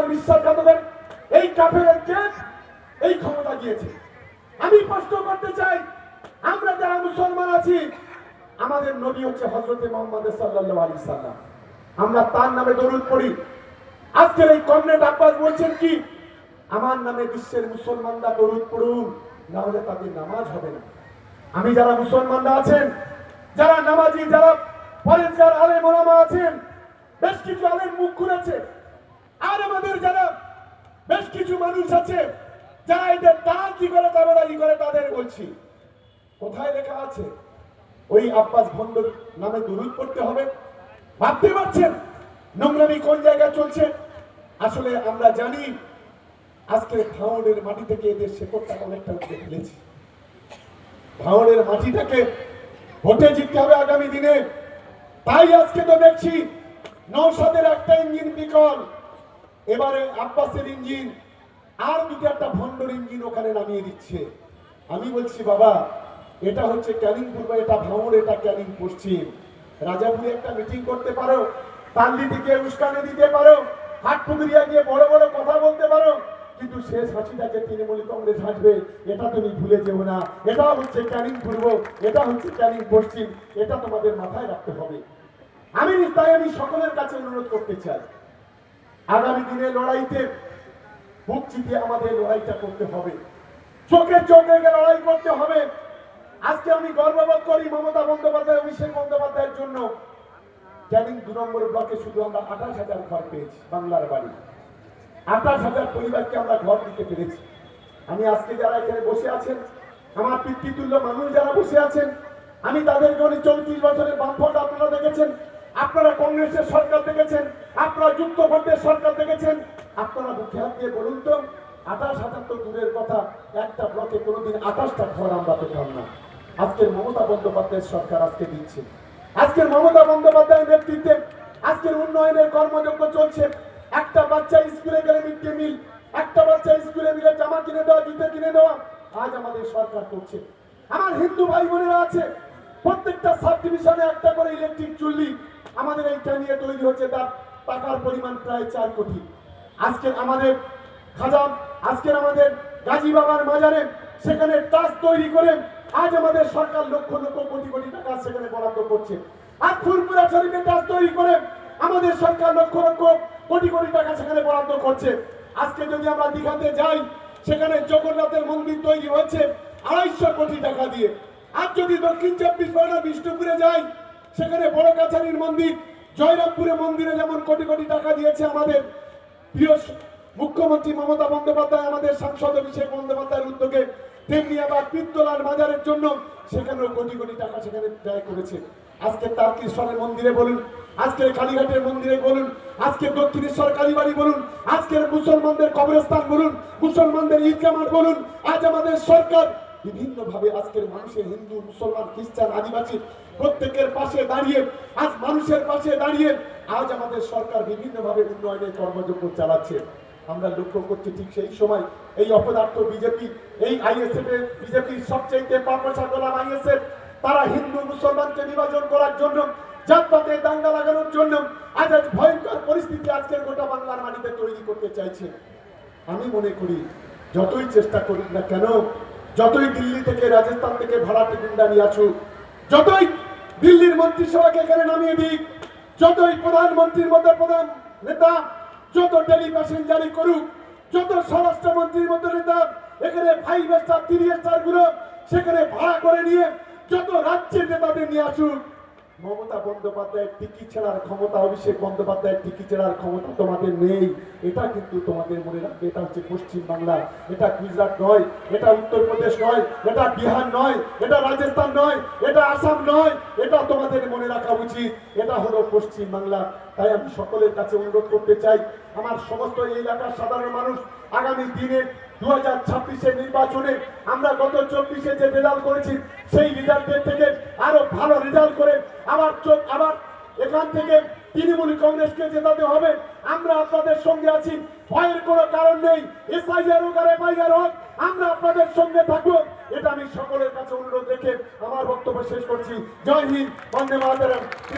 বেইমান বিশ্বাসঘাতকের এই কাফেরকে এই ক্ষমতা দিয়েছে। আমি প্রশ্ন করতে চাই, আমরা যারা মুসলমান আছি, আমাদের নবী হচ্ছে হজরতে মোহাম্মদ সাল্লাল্লাহু আলাইহি সাল্লাম। আমরা তার নামে দরুদ পড়ি। আজকের এই কমরেড আব্বাস বলছেন কি, আমার নামে বিশ্বের মুসলমানরা দরুদ পড়ুন না হলে তাদের নামাজ হবে না। আমি যারা মুসলমানরা আছেন, যারা নামাজি, যারা পরেজগার আলে মোলামা আছেন, বেশ কিছু আলেম মুখ খুলেছে। আর আমাদের যারা বেশ কিছু মানুষ আছে, যারা এদের দান কি করে দাবাদারি করে তাদের বলছি, কোথায় লেখা আছে? ওই আব্বাস ভন্ডর নামে দুরুদ পড়তে হবে। ভাবতে পারছেন নোংরামি কোন জায়গায় চলছে? আসলে আমরা জানি আজকে ভাঙড়ের মাটি থেকে এদের শেকড়টা অনেকটা উঠে ফেলেছি। ভাঙড়ের মাটিটাকে ভোটে জিততে হবে আগামী দিনে। তাই আজকে তো দেখছি নৌসাদের একটা ইঞ্জিন বিকল। এবারে আব্বাসের ইঞ্জিন, আর দুটো একটা ভন্ডর ইঞ্জিন ওখানে নামিয়ে দিচ্ছে। আমি বলছি, বাবা, এটা হচ্ছে ক্যানিং পূর্ব এটা ভাঙড়, এটা ক্যানিং পশ্চিম রাজাপুরে একটা মিটিং করতে পারো তাল্লি থেকে উস্কানে দিতে পারো, হাটপুকুরিয়া গিয়ে বড় বড় কথা বলতে পারো, কিন্তু শেষ হাসিটাকে তৃণমূল কংগ্রেস হাসবে, এটা তুমি ভুলে যেও না। এটা হচ্ছে ক্যানিং পূর্ব এটা হচ্ছে ক্যানিং পশ্চিম এটা তোমাদের মাথায় রাখতে হবে। আমি তাই আমি সকলের কাছে অনুরোধ করতে চাই। আগামী দিনে লড়াইতে বুক চিতিয়ে আমাদের লড়াইটা করতে হবে। চোখে চোখ রেখে লড়াই করতে হবে। আজকে আমি গর্ববোধ করি মমতা বন্দ্যোপাধ্যায়, অভিষেক বন্দ্যোপাধ্যায়ের জন্য। ক্যানিং দু নম্বর ব্লকে শুধু আমরা আঠাশ হাজার ঘর পেয়েছি বাংলার বাড়ি। আঠাশ হাজার পরিবারকে আমরা ঘর দিতে পেরেছি। আমি আজকে যারা এখানে বসে আছেন, আমার পিতৃতুল্য মানুষ যারা বসে আছেন, আমি তাদেরকে উনি চৌত্রিশ বছরের বামফ্রন্ট আপনারা দেখেছেন। আপনারা কংগ্রেসের সরকার দেখেছেন, আপনারা যুক্তফ্রন্টের সরকার দেখেছেন। আপনারা মুখে হাত দিয়ে বলুন তো, আঠাশ হাজার দূরের কথা, একটা ব্লকে কোনোদিন আঠাশটা ঘর আমরা পেতাম না। আজকের মমতা বন্দ্যোপাধ্যায়ের সরকার আজকে দিচ্ছে। আজকের মমতা বন্দ্যোপাধ্যায়ের নেতৃত্বে আজকের উন্নয়নের কর্মযজ্ঞ চলছে। একটা বাচ্চা স্কুলে গেলে মিড ডে মিল, একটা বাচ্চা স্কুলে মিলে জামা কিনে দেওয়া, জুতো কিনে দেওয়া, আজ আমাদের সরকার করছে। আমার হিন্দু ভাই বোনেরা আছে, প্রত্যেকটা সাব ডিভিশনে একটা করে ইলেকট্রিক চুল্লি আমাদের এই ক্যানিয়ে তৈরি হচ্ছে তার টাকার পরিমাণ প্রায় চার কোটি। আজকের আমাদের খাজাম আজকের আমাদের গাজী বাবার মাজারে সেখানে টাচ তৈরি করে আজ আমাদের সরকার লক্ষ লক্ষ কোটি কোটি টাকা সেখানে বরাদ্দ করছে। আর ফুলপুরা শরীফে টাচ তৈরি করে আমাদের সরকার লক্ষ লক্ষ কোটি কোটি টাকা সেখানে বরাদ্দ করছে। আজকে যদি আমরা দীঘাতে যাই, সেখানে জগন্নাথের মন্দির তৈরি হয়েছে আড়াইশো কোটি টাকা দিয়ে। আর যদি দক্ষিণ চব্বিশ পরগনা বিষ্ণুপুরে যাই সেখানে বড় কাছারির মন্দির জয়রামপুরে মন্দিরে যেমন কোটি কোটি টাকা দিয়েছে আমাদের প্রিয় মুখ্যমন্ত্রী মমতা বন্দ্যোপাধ্যায়, আমাদের সাংসদ অভিষেক বন্দ্যোপাধ্যায়ের উদ্যোগে, তেমনি আবার পিত্তলার বাজারের জন্য সেখানেও কোটি কোটি টাকা সেখানে ব্যয় করেছে। আজকে তারকেশ্বরের মন্দিরে বলুন আজকের কালীঘাটের মন্দিরে বলুন, আজকে দক্ষিণেশ্বর কালীবাড়ি বলুন, আজকের মুসলমানদের কবরস্থান বলুন, মুসলমানদের ঈদগাহ বলুন, আজ আমাদের সরকার বিভিন্ন ভাবে আজকের মানুষের হিন্দু, মুসলমান, খ্রিস্টান, আদিবাসী প্রত্যেকের পাশে দাঁড়িয়ে, আজ মানুষের পাশে দাঁড়িয়ে, আজ আমাদের সরকার বিভিন্ন ভাবে উন্নয়নের কর্মযজ্ঞ চালাচ্ছে। আমরা লক্ষ্য করছি ঠিক সেই সময় এই অপদার্থ বিজেপি, এই আইএসএফ এর বিজেপির সবচেয়ে পাপসা আইএসএফ, তারা হিন্দু, মুসলমানকে বিভাজন করার জন্য জাতপাতে দাঙ্গা লাগানোর জন্য আজ আজ ভয়ঙ্কর পরিস্থিতি আজকের গোটা বাংলার মাটিতে তৈরি করতে চাইছে। আমি মনে করি, যতই চেষ্টা করি না কেন যতই দিল্লি থেকে, রাজস্থান থেকে ভাড়া গুন্ডা নিয়ে আছো যতই দিল্লির মন্ত্রিসভাকে এখানে নামিয়ে দিক যতই প্রধানমন্ত্রীর মতো প্রধান নেতা, যত টেলিভিশন জারি করুক, যত স্বরাষ্ট্রমন্ত্রীর মতো নেতা, এখানে ফাইভ স্টার থ্রি স্টারগুলো সেখানে ভাড়া করে নিয়ে যত রাজ্যের নেতাদের নিয়ে আসুক মমতা বন্দ্যোপাধ্যায়ের টিকি ছেড়ার ক্ষমতা, অভিষেক বন্দ্যোপাধ্যায়ের টিকি ছেড়ার ক্ষমতা তোমাদের নেই। এটা কিন্তু তোমাদের মনে রাখবে, এটা হচ্ছে পশ্চিম বাংলা এটা গুজরাট নয়, এটা উত্তরপ্রদেশ নয়, এটা বিহার নয়, এটা রাজস্থান নয়, এটা আসাম নয়, এটা তোমাদের মনে রাখা উচিত। এটা হলো পশ্চিম বাংলা তাই আমি সকলের কাছে অনুরোধ করতে চাই, আমার সমস্ত এলাকার সাধারণ মানুষ, আগামী দিনে দু হাজার ছাব্বিশের নির্বাচনে আমরা গত চব্বিশে যে রেজাল্ট করেছি, সেই রেজাল্টের থেকে আরও ভালো রেজাল্ট আবার চোখ আবার এখান থেকে তৃণমূল কংগ্রেসকে জেতাতে হবে, আমরা আপনাদের সঙ্গে আছি। ভয়ের কোনো কারণ নেই। এসআইআর হোক আর এফআইআর হোক, আমরা আপনাদের সঙ্গে থাকব। এটা আমি সকলের কাছে অনুরোধ রেখে আমার বক্তব্য শেষ করছি। জয় হিন্দ, বন্দে মাতরম।